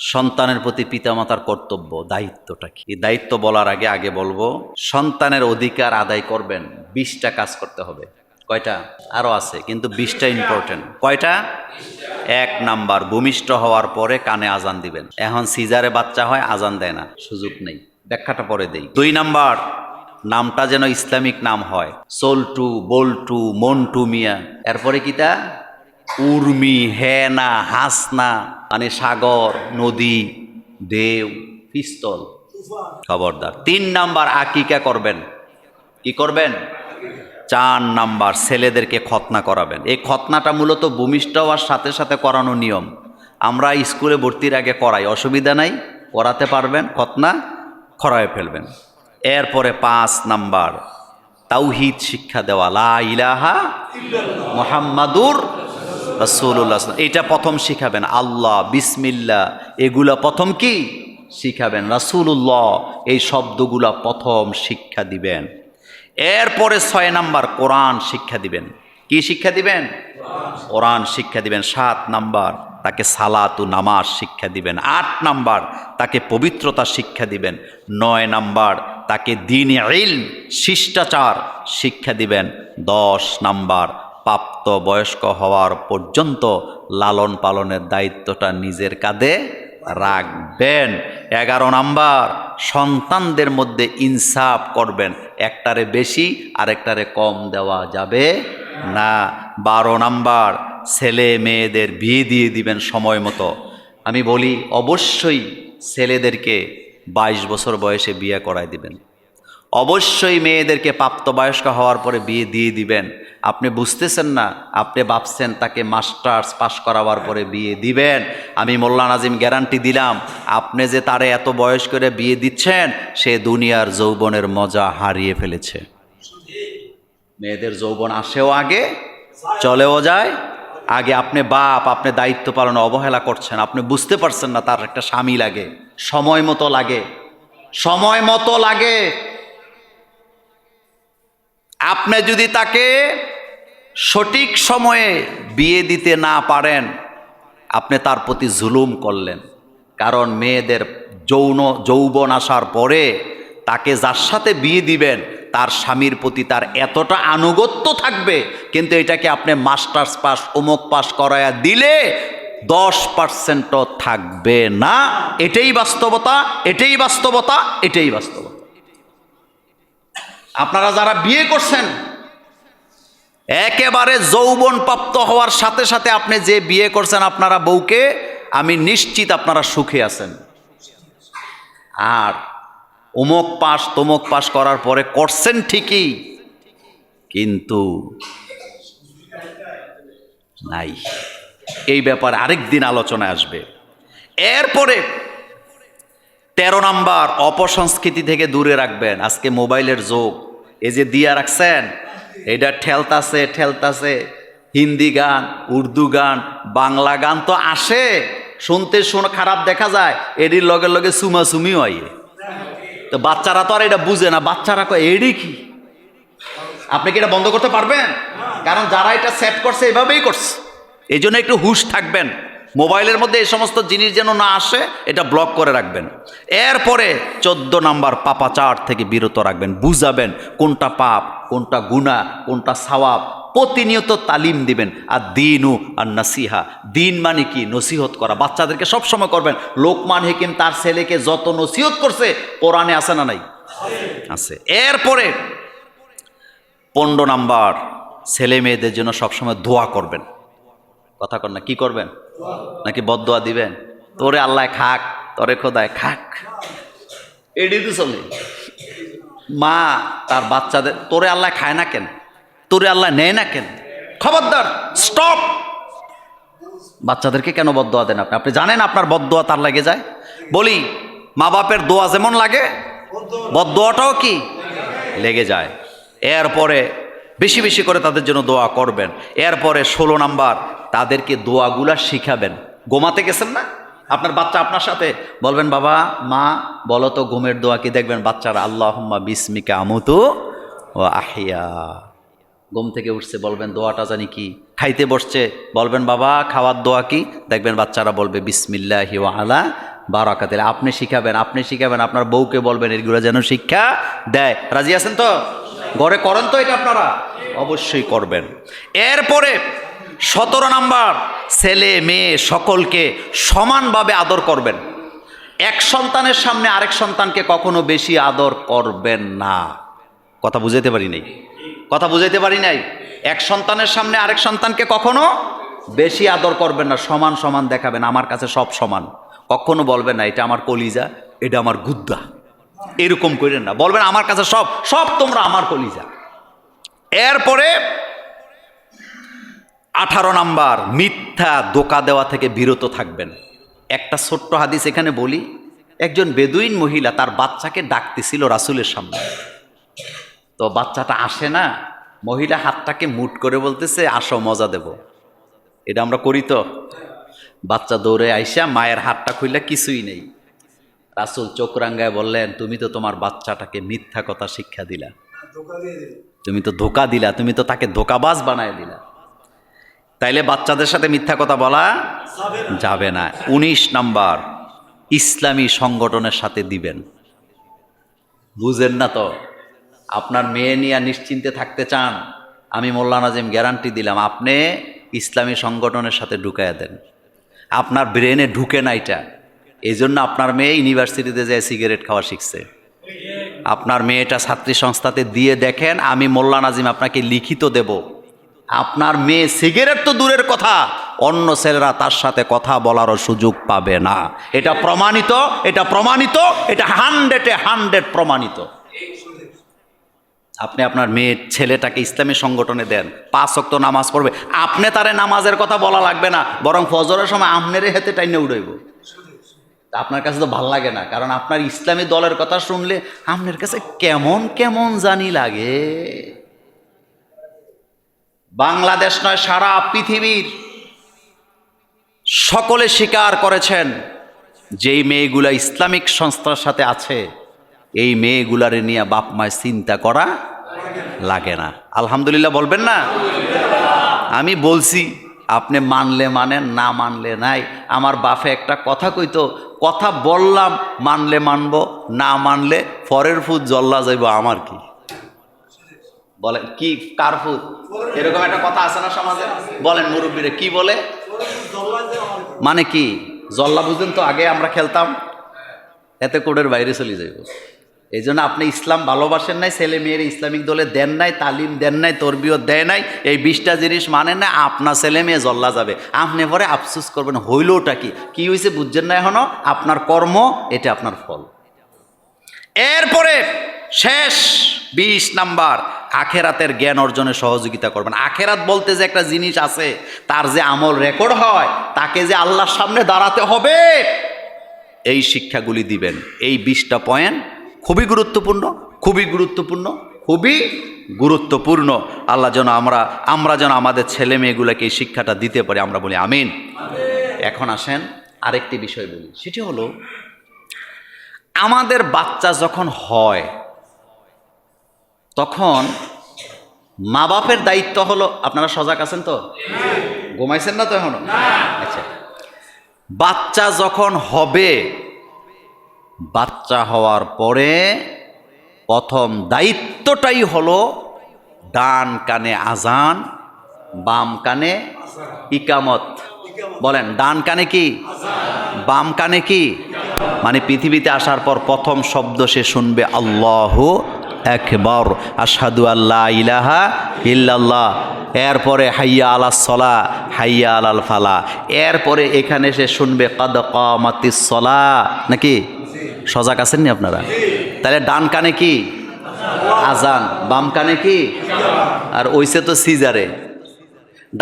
সন্তানের প্রতি পিতামাতার কর্তব্য, দায়িত্বটা কি? এই দায়িত্ব বলার আগে আগে বলব, সন্তানের অধিকার আদায় করবেন, বিশটা কাজ করতে হবে। কয়টা? আরও আছে, কিন্তু বিশটা ইম্পর্টেন্ট কয়টা? এক নাম্বার, ভূমিষ্ঠ হওয়ার পরে কানে আজান দিবেন। এখন সিজারে বাচ্চা হয়, আজান দেয় না, সুযোগ নেই। ব্যাখ্যাটা পরে দেই। দুই নাম্বার, নামটা যেন ইসলামিক নাম হয়। সোলটু, বল্টু, মন্টু মিয়া। এরপরে কিতা উর্মি, হেনা, হাসনা মানে সাগর, নদী দেও পিস্তল। খবরদার। তিন নাম্বার আকিকা করবেন। কি করবেন? চার নাম্বার ছেলেদেরকে খতনা করাবেন। এই খতনাটা মূলত ভূমিষ্ঠ হওয়ার সাথে সাথে করানো নিয়ম। আমরা স্কুলে ভর্তির আগে করাই। অসুবিধা নাই, করাতে পারবেন খতনা খরায় ফেলবেন। এরপরে পাঁচ নাম্বার, তাওহিদ শিক্ষা দেওয়া। লা ইলাহা মোহাম্মাদুর রাসূলুল্লাহ এটা প্রথম শিখাবেন। আল্লাহ বিসমিল্লা এগুলা প্রথম কি? শিখাবেন। রাসূলুল্লাহ, এই শব্দগুলা প্রথম শিক্ষা দিবেন। এরপরে ছয় নাম্বার, কোরআন শিক্ষা দিবেন। কি শিক্ষা দিবেন? কোরআন শিক্ষা দিবেন। সাত নাম্বার, তাকে সালাতু নামাজ শিক্ষা দিবেন। আট নাম্বার, তাকে পবিত্রতা শিক্ষা দিবেন। নয় নাম্বার, তাকে দিন ইল শিষ্টাচার শিক্ষা দিবেন। দশ নাম্বার প্রাপ্ত বয়স্ক হওয়ার পর্যন্ত লালন পালনের দায়িত্বটা নিজের কাঁধে রাখবেন। এগারো নাম্বার, সন্তানদের মধ্যে ইনসাফ করবেন। একটারে বেশি, আরেকটারে কম দেওয়া যাবে না। বারো নাম্বার, ছেলে মেয়েদের বিয়ে দিয়ে দিবেন সময় মতো। আমি বলি, অবশ্যই ছেলেদেরকে বাইশ বছর বয়সে বিয়ে করায় দিবেন। অবশ্যই মেয়েদেরকে প্রাপ্তবয়স্ক হওয়ার পরে বিয়ে দিয়ে দিবেন। আপনি বুঝতেছেন না, আপনি ভাবছেন তাকে মাস্টার্স পাশ করাবার পরে বিয়ে দিবেন। আমি মোল্লা নাজিম গ্যারান্টি দিলাম, আপনি যে তারে এত বয়স করে বিয়ে দিচ্ছেন, সে দুনিয়ার যৌবনের মজা হারিয়ে ফেলেছে। মেয়েদের যৌবন আসেও আগে, চলেও যায়। আগে আপনি বাপ, আপনি দায়িত্ব পালন অবহেলা করছেন, আপনি বুঝতে পারছেন না তার একটা স্বামী লাগে, সময় মতো লাগে, সময় মতো লাগে। আপনি যদি তাকে সঠিক সময়ে বিয়ে দিতে না পারেন, আপনি তার প্রতি জুলুম করলেন। কারণ মেয়েদের যৌন, যৌবন আসার পরে তাকে যার সাথে বিয়ে দিবেন, তার স্বামীর প্রতি তার এতটা আনুগত্য থাকবে, কিন্তু এটাকে আপনি মাস্টার্স পাস, অমুক পাস করায়া দিলে দশ পার্সেন্টও থাকবে না। এটাই বাস্তবতা এটাই বাস্তবতা এটাই বাস্তবতা। আপনারা যারা বিয়ে করছেন, একেবারে যৌবন প্রাপ্ত হওয়ার সাথে সাথে আপনি যে বিয়ে করছেন আপনারা বউকে, আমি নিশ্চিত আপনারা সুখে আছেন। আর অমুক পাস তমুক পাস করার পরে করছেন ঠিকই, কিন্তু নাই। এই ব্যাপারে আরেক দিন আলোচনায় আসবে। এরপরে তেরো নাম্বার অপসংস্কৃতি থেকে দূরে রাখবেন। আজকে মোবাইলের যোগ। এই যে দিয়া রাখছেন, এটা ঠেলতাছে ঠেলতাছে। হিন্দি গান, উর্দু গান, বাংলা গান তো আসে। শুনতে শুন খারাপ দেখা যায় এটির লগে লগে সুমাসুমি হয় তো বাচ্চারা তো আর এটা বুঝে না, বাচ্চারা কয়, এডি কি? আপনি কি এটা বন্ধ করতে পারবেন? কারণ যারা এটা সেট করছে, এভাবেই করছে। এই জন্য একটু হুশ থাকবেন। মোবাইলের মধ্যে এই সমস্ত জিনিস যেন না আসে, এটা ব্লক করে রাখবেন। এরপরে চোদ্দ নাম্বার পাপাচার থেকে বিরত রাখবেন। বুঝাবেন কোনটা পাপ, কোনটা গুণা কোনটা সওয়াব। প্রতিনিয়ত তালিম দিবেন। আর দিনু আর নাসিহা। দিন মানে কি? নসিহত করা। বাচ্চাদেরকে সবসময় করবেন। লোকমান হেকিম তার ছেলেকে যত নসিহত করছে, কোরআনে আছে না নাই? আছে। এরপরে পনেরো নাম্বার, ছেলে মেয়েদের জন্য সবসময় দোয়া করবেন। কথা কর না, কি করবেন? নাকি বদোয়া দিবেন? তোরে আল্লাহ খাক, তোরে খোদায় খাক। এডি তো চলে। মা, তার বাচ্চাদের, তোরে আল্লাহ খায় না কেন? তোরে আল্লাহ নেয় না কেন? খবরদার স্টপ বাচ্চাদেরকে কেন বদোয়া দেন আপনি? আপনি জানেন আপনার বদোয়া তার লাগে যায়? বলি মা বাপের দোয়া যেমন লাগে বদোয়াটাও কি? লেগে যায়। এরপরে বেশি বেশি করে তাদের জন্য দোয়া করবেন। এরপরে ষোলো নাম্বার, তাদেরকে দোয়াগুলা শিখাবেন। গোমাতে গেছেন না? আপনার বাচ্চা আপনার সাথে? বলবেন, বাবা, মা, বলো তো ঘুমের দোয়া কি দেখবেন? বাচ্চারা আল্লাহ বিসমিকা আমুতু ও আহিয়া ঘুম থেকে উঠছে, বলবেন, দোয়াটা জানি কি? খাইতে বসছে, বলবেন, বাবা, খাওয়ার দোয়া কি? দেখবেন, বাচ্চারা বলবে, বিসমিল্লাহি আলা বারাকা দিলে আপনি শিখাবেন আপনি শিখাবেন, আপনার বউকে বলবেন, এগুলো যেন শিক্ষা দেয়। রাজি আছেন তো? ঘরে করেন তো এটা আপনারা? অবশ্যই করবেন। এরপরে সতেরো নাম্বার, ছেলে, মেয়ে সকলকে সমানভাবে আদর করবেন। এক সন্তানের সামনে আরেক সন্তানকে কখনো বেশি আদর করবেন না। কথা বুঝাইতে পারি নাই? কথা বুঝাইতে পারি নাই? এক সন্তানের সামনে আরেক সন্তানকে কখনো বেশি আদর করবেন না, সমান সমান দেখাবেন, আমার কাছে সব সমান। কখনো বলবেন না, এটা আমার কলিজা, এটা আমার গুদ্দা। এরকম করেন না। বলবেন, আমার কাছে সব সব তোমরা আমার কলিজা। এরপরে আঠারো নাম্বার, মিথ্যা দোকা দেওয়া থেকে বিরত থাকবেন। একটা ছোট্ট হাদিস এখানে বলি, একজন বেদুইন মহিলা তার বাচ্চাকে ডাকতেছিল রাসুলের সামনে। তো বাচ্চাটা আসে না, মহিলা হাতটাকে মুট করে বলতেছে, আসো, মজা দেব। এটা আমরা করি তো। বাচ্চা দৌড়ে আইসা মায়ের হাতটা খুললে কিছুই নেই। রাসুল চোখ রাঙ্গায় বললেন, তুমি তো তোমার বাচ্চাটাকে মিথ্যা কথা শিক্ষা দিলা। তুমি তো ধোকা দিলা, তুমি তো তাকে ধোকাবাজ বানায় দিলা। তাইলে বাচ্চাদের সাথে মিথ্যা কথা বলা যাবে না। উনিশ নাম্বার, ইসলামী সংগঠনের সাথে দিবেন। বুঝেন না তো, আপনার মেয়ে নিয়ে নিশ্চিন্তে থাকতে চান, আমি মোল্লা নাজিম গ্যারান্টি দিলাম, আপনি ইসলামী সংগঠনের সাথে ঢুকাইয়া দেন। আপনার ব্রেনে ঢুকে না এটা এই জন্য আপনার মেয়ে ইউনিভার্সিটিতে যায় সিগারেট খাওয়া শিখছে। আপনার মেয়েটা ছাত্রী সংস্থাতে দিয়ে দেখেন, আমি মোল্লা নাজিম আপনাকে লিখিত দেব। আপনার মেয়ে সিগারেট তো দূরের কথা, অন্য ছেলেরা তার সাথে কথা বলারও সুযোগ পাবে না। এটা প্রমাণিত এটা প্রমাণিত, এটা হান্ড্রেডে হান্ড্রেড প্রমাণিত। আপনি আপনার মেয়ের ছেলেটাকে ইসলামী সংগঠনে দেন, পাঁচ অক্ত নামাজ পড়বে। আপনি তারে নামাজের কথা বলা লাগবে না, বরং ফজরের সময় আমনেরে হেতে টাইনে উড়াইব। আপনার কাছে তো ভালো লাগে না, কারণ আপনার ইসলামী দলের কথা শুনলে আপনার কাছে কেমন কেমন জানি লাগে। বাংলাদেশ নয়, সারা পৃথিবীর সকলে স্বীকার করেছেন যেই মেয়েগুলা ইসলামিক সংস্থার সাথে আছে, এই মেয়েগুলারে নিয়ে বাপ মায় চিন্তা করা লাগে না। আলহামদুলিল্লাহ বলবেন না? আমি বলছি আপনি মানলে মানেন না মানলে নাই। আমার বাপে একটা কথা কইতো, কথা বললাম, মানলে মানব, না মানলে ফরের ফুট জল্লা যাইব, আমার কি? বলেন কি, কার ফুট এরকম একটা কথা আছে না সমাজে? বলেন মুরব্বীরে, কি বলে? মানে কি? জল্লা বুঝেন তো, আগে আমরা খেলতাম, এতে কোডের বাইরে চলে যাইব। এই জন্য আপনি ইসলাম ভালোবাসেন নাই, ছেলে মেয়ের ইসলামিক দলে দেন নাই, তালিম দেন নাই তরবিও দেয় নাই, এই বিশটা জিনিস মানেন না, আপনার ছেলে মেয়ে জল্লা যাবে। আপনি পরে আফসুস করবেন হইলওটা কি? কি হয়েছে বুঝছেন না এখনও? আপনার কর্ম, এটা আপনার ফল। এরপরে শেষ বিশ নাম্বার, আখেরাতের জ্ঞান অর্জনে সহযোগিতা করবেন। আখেরাত বলতে যে একটা জিনিস আছে, তার যে আমল রেকর্ড হয়, তাকে যে আল্লাহর সামনে দাঁড়াতে হবে, এই শিক্ষাগুলি দিবেন। এই বিশটা পয়েন্ট খুবই গুরুত্বপূর্ণ খুবই গুরুত্বপূর্ণ খুবই গুরুত্বপূর্ণ। আল্লাহ যেন আমরা আমরা যেন আমাদের ছেলে মেয়েগুলোকে এই শিক্ষাটা দিতে পারি আমরা বলি আমিন। এখন আসেন আরেকটি বিষয় বলি সেটি হলো আমাদের বাচ্চা যখন হয় তখন মা বাপের দায়িত্ব হলো আপনারা সজাগ আছেন তো? ঘুমাইছেন না তো এখনও? আচ্ছা। বাচ্চা যখন হবে বাচ্চা হওয়ার পরে প্রথম দায়িত্বটাই হলো ডান কানে আজান, বাম কানে ইকামত। বলেন, ডান কানে কি? বাম কানে কি? মানে পৃথিবীতে আসার পর প্রথম শব্দ সে শুনবে, আল্লাহ একবার আসাদু আল্লাহ ইলাহা ইল্লাল্লাহ। এরপরে, হাইয়া আলা সলা, হাইয়া আলাল ফালা। এরপরে এখানে সে শুনবে, কদ কামাতিস সলা। নাকি? সজাগ আছেন নি আপনারা? তাহলে ডান কানে কি? আজান। বাম কানে কি? আর ওইসে তো সিজারে।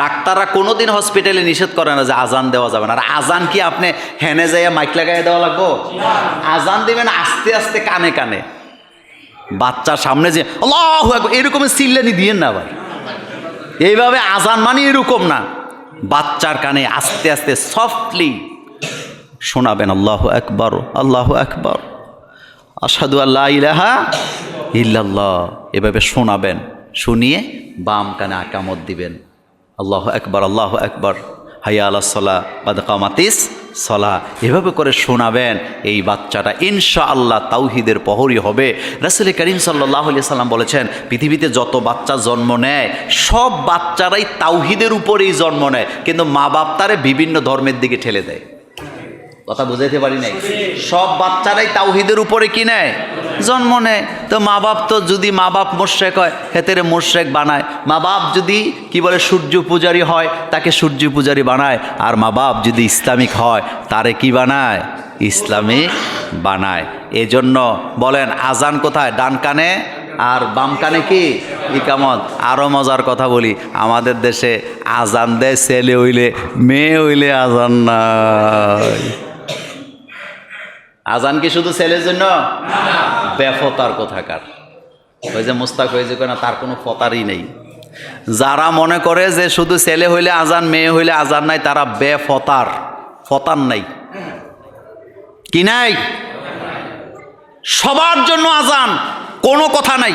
ডাক্তাররা কোনোদিন হসপিটালে নিষেধ করে না যে আজান দেওয়া যাবে না। আর আজান কি আপনি হেনে যাইয়া মাইক লাগাই দেওয়া লাগবো? আজান দিবেন আস্তে আস্তে কানে কানে। বাচ্চার সামনে যে এরকম চিল্লানি দিয়েন না ভাই। এইভাবে আজান মানে এরকম না। বাচ্চার কানে আস্তে আস্তে সফটলি শোনাবেন, আল্লাহ একবার আল্লাহ একবার আসাদু আল্লাহ ইলাহা ইল্লাল্লাহ। এভাবে শোনাবেন, শুনিয়ে বাম কানে আকামত দিবেন। আল্লাহ একবার আল্লাহ একবার হাইয়া আল্লাহ সলা, বাদ কামাতিস সলা। এভাবে করে শোনাবেন, এই বাচ্চাটা ইনশা আল্লাহ তাওহিদের প্রহরী হবে। রাসুল করিম সাল্লাহ সাল্লাম বলেছেন, পৃথিবীতে যত বাচ্চা জন্ম নেয়, সব বাচ্চারাই তাওহিদের উপরেই জন্ম নেয়, কিন্তু মা বাপ তারে বিভিন্ন ধর্মের দিকে ঠেলে দেয়। কথা বুঝাইতে পারি নাই। সব বাচ্চারাই তাওহিদের উপরে কি নেয়? জন্ম নেয়। তো মা বাপ তো যদি মা বাপ মোর্শেক হয় হেতেরে মোর্শেক বানায়। মা বাপ যদি কি বলে সূর্য পূজারী হয় তাকে সূর্য পূজারী বানায়। আর মা বাপ যদি ইসলামিক হয় তারে কি বানায়? ইসলামিক বানায়। এজন্য বলেন আজান কোথায়? ডান কানে আর বাম কানে কি? ইকামত। আরও মজার কথা বলি আমাদের দেশে আজান দেয় ছেলে হইলে মেয়ে হইলে আজান নাই। আজান কি শুধু ছেলের জন্য? বেফতার কোথাকার। ওই যে মুস্তাক হয়েছে না, তার কোনো ফতারই নেই। যারা মনে করে যে শুধু ছেলে হইলে আজান, মেয়ে হইলে আজান নাই, তারা বেফতার। ফতার নাই। কি নাই? সবার জন্য আজান, কোনো কথা নাই।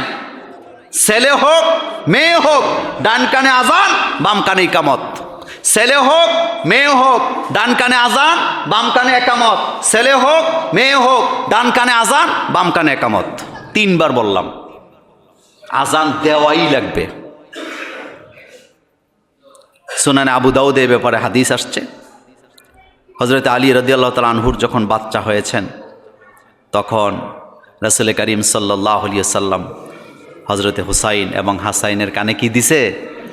ছেলে হোক, মেয়ে হোক, ডান কানে আজান, বাম কানে ইকামত ছেলে হোক, মেয়ে হোক, ডান কানে আজান, বাম কানে একামত। ছেলে হোক, মেয়ে হোক, ডান কানে আজান, বাম কানে একামত। তিনবার বললাম। আজান দেওয়াই লাগবে। সুনানে আবু দাউদ এ ব্যাপারে হাদিস আসছে। হজরত আলী রদিয়াল্লাহ তাল আনহুর যখন বাচ্চা হয়েছেন, তখন রসুল করিম সাল্লাহ সাল্লাম হজরতে হুসাইন এবং হাসাইনের কানে কি দিছে?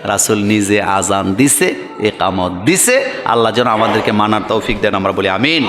রাসুল নিজে আজান দিছে, একামত দিছে। আল্লাহ যেন আমাদেরকে মানার তৌফিক দেন, আমরা বলি আমিন।